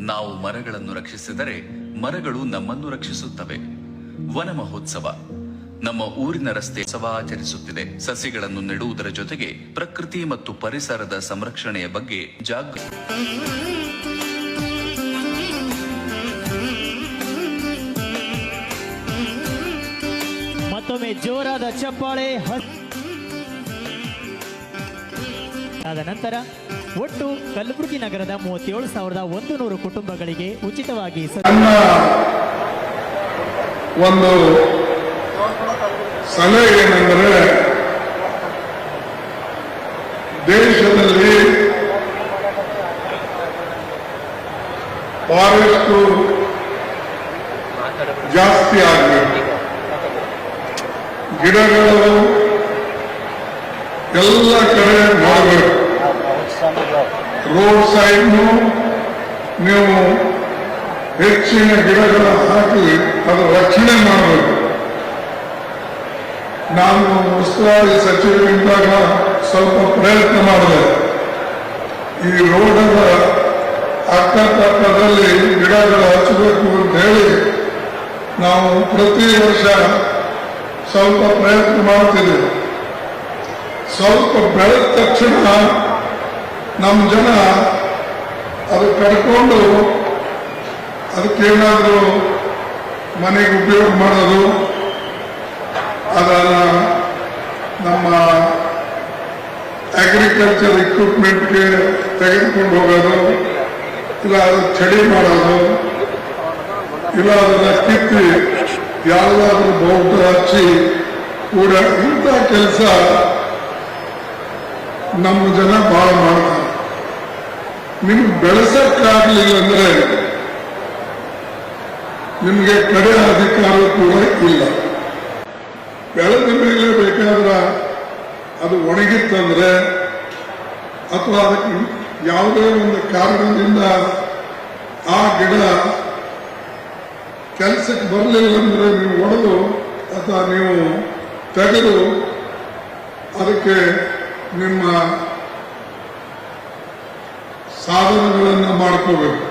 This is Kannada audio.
ನಾವು ಮರಗಳನ್ನು ರಕ್ಷಿಸಿದರೆ ಮರಗಳು ನಮ್ಮನ್ನು ರಕ್ಷಿಸುತ್ತವೆ. ವನ ಮಹೋತ್ಸವ ನಮ್ಮ ಊರಿನ ರಸ್ತೆ ಉತ್ಸವ ಆಚರಿಸುತ್ತಿದೆ ಸಸಿಗಳನ್ನು ನೆಡುವುದರ ಜೊತೆಗೆ ಪ್ರಕೃತಿ ಮತ್ತು ಪರಿಸರದ ಸಂರಕ್ಷಣೆಯ ಬಗ್ಗೆ ಜಾಗೃತಿ ಮತ್ತೊಮ್ಮೆ ಜೋರಾದ ಚಪ್ಪಾಳೆ ಆದ ನಂತರ ಒಟ್ಟು ಕಲಬುರಗಿ ನಗರದ ಮೂವತ್ತೇಳು ಸಾವಿರದ ಒಂದು ನೂರು ಕುಟುಂಬಗಳಿಗೆ ಉಚಿತವಾಗಿ ಒಂದು ಸಲಹೆ ಏನೆಂದರೆ, ದೇಶದಲ್ಲಿ ಫಾರೆಸ್ಟ್ ಜಾಸ್ತಿ ಆಗಬೇಕು ಗಿಡಗಳು, ಎಲ್ಲ ಕಡೆ ರೋಡ್ ಸೈಡ್ನು ನೀವು ಹೆಚ್ಚಿನ ಗಿಡಗಳ ಹಾಕಿ ಅದು ರಕ್ಷಣೆ ಮಾಡಬೇಕು ನಾನು ಉಸ್ತುವಾರಿ ಸಚಿವರಿದ್ದಾಗ ಸ್ವಲ್ಪ ಪ್ರಯತ್ನ ಮಾಡಿದೆ. ಈ ರೋಡದ ಅಕ್ಕಪಕ್ಕದಲ್ಲಿ ಗಿಡಗಳು ಹಚ್ಚಬೇಕು ಅಂತ ಹೇಳಿ ನಾವು ಪ್ರತಿ ವರ್ಷ ಸ್ವಲ್ಪ ಪ್ರಯತ್ನ ಮಾಡ್ತಿದ್ದೇವೆ. ಸ್ವಲ್ಪ ಬೆಳೆದ ತಕ್ಷಣ ನಮ್ಮ ಜನ ಅದು ಕಡ್ಕೊಂಡು ಅದಕ್ಕೇನಾದರೂ ಮನೆಗೆ ಉಪಯೋಗ ಮಾಡೋದು, ಅದನ್ನ ನಮ್ಮ ಅಗ್ರಿಕಲ್ಚರ್ ಇಕ್ವಿಪ್ಮೆಂಟ್ಗೆ ತೆಗೆದುಕೊಂಡು ಹೋಗೋದು, ಇಲ್ಲ ಅದು ಚಳಿ ಮಾಡೋದು, ಇಲ್ಲ ಅದನ್ನ ಕಿತ್ತಿ ಯಾವುದಾದ್ರೂ ಬಹುಟ ಹಚ್ಚಿ ಕೂಡ ಇಂಥ ಕೆಲಸ ನಮ್ಮ ಜನ ಭಾಳ ನಿಮ್ಗೆ ಬೆಳೆಸಕ್ಕಾಗ್ಲಿಲ್ಲ ಅಂದ್ರೆ ನಿಮಗೆ ಕಡೆ ಅಧಿಕಾರ ಕೂಡ ಇಲ್ಲ. ಬೆಳೆದ ಮೇಲೆ ಬೇಕಾದ್ರೆ ಅದು ಒಣಗಿತ್ತಂದ್ರೆ ಅಥವಾ ಅದಕ್ಕೆ ಯಾವುದೇ ಒಂದು ಕಾರಣದಿಂದ ಆ ಗಿಡ ಕೆಲಸಕ್ಕೆ ಬರಲಿಲ್ಲ ಅಂದ್ರೆ ನೀವು ಒಡೆದು ಅಥವಾ ನೀವು ತೆಗೆದು ಅದಕ್ಕೆ ನಿಮ್ಮ ಸಾಧನಗಳನ್ನು ಮಾಡ್ಕೋಬೇಕು